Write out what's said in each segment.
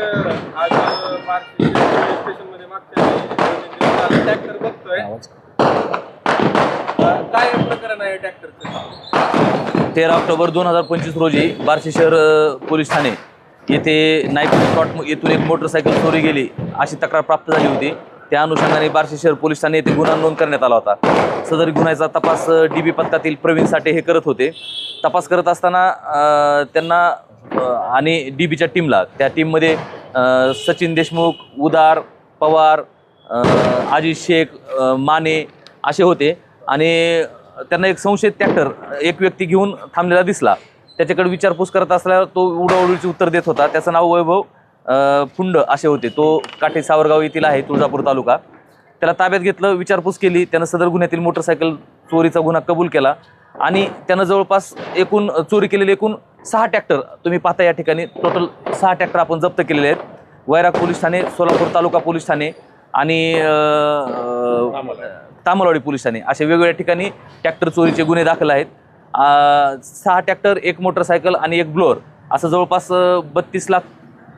Barshi police स्टेशनमध्ये मागच्या tractor बघतोय. अं, काय प्रकरण आहे ट्रॅक्टरचं तेरा ऑक्टोबर दोन हजार पंचवीस रोजी बार्शी शहर पोलीस ठाणे येथे नाईक स्पॉट येथून एक मोटरसायकल चोरी गेली अशी तक्रार प्राप्त झाली होती. त्या अनुषंगाने बार्शी शहर पोलीस ठाणे येथे गुन्हा नोंद करण्यात आला होता. सदर गुन्ह्याचा तपास डी बी पथकातील प्रवीण साठे हे करत होते. तपास करत असताना त्यांना आणि डी बीच्या टीमला त्या टीममध्ये सचिन देशमुख उदार पवार आजी शेख माने असे होते. आणि त्यांना एक संशयित ट्रॅक्टर एक व्यक्ती घेऊन थांबलेला दिसला. त्याच्याकडे विचारपूस करत असल्यावर तो उडवडीचे उत्तर देत होता. त्याचं नाव वैभव फुंड असे होते. तो काठे सावरगाव येथील आहे तुळजापूर तालुका. त्याला ताब्यात घेतलं विचारपूस केली. त्यानं सदर गुन्ह्यातील मोटरसायकल चोरीचा गुन्हा कबूल केला. आणि त्यानं जवळपास एकूण चोरी केलेले एकूण सहा ट्रॅक्टर तुम्ही पाहता या ठिकाणी. टोटल सहा ट्रॅक्टर आपण जप्त केलेले आहेत. वैराग पोलीस ठाणे सोलापूर तालुका पोलीस ठाणे आणि तामलवाडी. पोलीस ठाणे. असे वेगवेगळ्या ठिकाणी ट्रॅक्टर चोरीचे गुन्हे दाखल आहेत. सहा ट्रॅक्टर एक मोटरसायकल आणि एक ब्लोअर. असं जवळपास बत्तीस लाख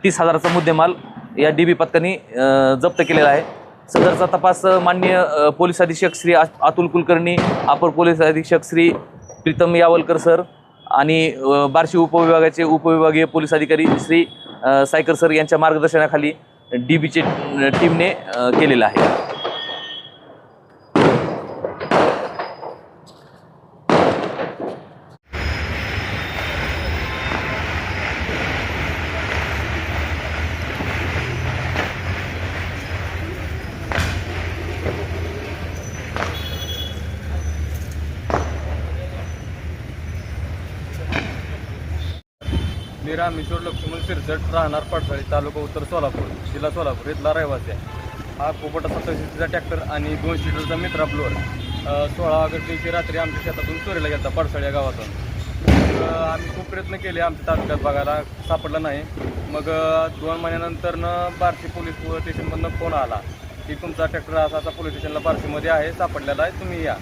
तीस हजाराचा मुद्देमाल या डी बी पथकाने जप्त केलेला आहे. सदरचा तपास अ, पोलीस अधीक्षक श्री अतुल कुलकर्णी अपर पोलीस अधीक्षक श्री प्रीतम यावलकर सर आणि बार्शी उपविभागाचे उपविभागीय पोलीस अधिकारी श्री सायकर सर यांच्या मार्गदर्शनाखाली डी बीचे टीमने केलेलं आहे. मी रामेश्वर लक्ष्मण सिरसट राहणार पडसाळी तालुका उत्तर सोलापूर जिल्हा सोलापूर इथला रहिवासी आहे. हा पोपटा सत्तावीसचा ट्रॅक्टर आणि दोन सीटरचा मित्रा ब्लोअर सोळा ऑगस्ट दिवशी रात्री आमच्या शेतातून चोरीला गेला पडसाळी या गावातून. मग, आम्ही खूप प्रयत्न केले आमच्या तालुक्यात बघायला सापडला नाही. मग दोन महिन्यानंतरनं बार्शी पोलीस स्टेशनमधनं फोन आला की तुमचा ट्रॅक्टर असा असा पोलीस स्टेशनला बार्शीमध्ये आहे सापडलेला आहे तुम्ही या.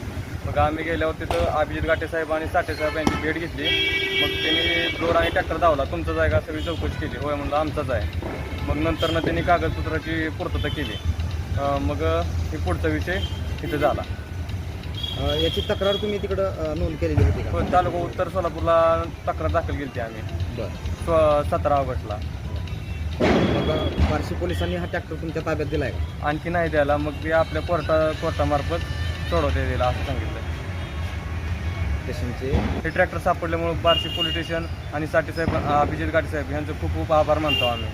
मग आम्ही गेल्यावर तिथं अभिजित गाठे साहेब आणि साठे साहेब यांची भेट घेतली. मग त्यांनी फ्लोर आणि ट्रॅक्टर धावला. तुमचाच आहे का? सगळी चौकशी केली. होय म्हणलं आमचाच आहे. मग नंतरनं त्यांनी कागदपत्राची पूर्तता केली. मग हे पुढचा विषय तिथे झाला. याची तक्रार तुम्ही तिकडं नोंद केलेली होती का? तालुका उत्तर सोलापूरला तक्रार दाखल केली होती आम्ही. सतरा ऑगस्टला. मग बार्शी पोलिसांनी हा ट्रॅक्टर तुमच्या ताब्यात दिला आहे आणखी नाही द्यायला. मग ते आपल्या कोर्टा कोर्टामार्फत सोडवते दिला असं सांगितलं स्टेशनचे. हे ट्रॅक्टर सापडल्यामुळे बार्शी पोलीस स्टेशन आणि साठी साहेब अभिजित गाठी साहेब यांचे खूप खूप आभार मानतो आम्ही.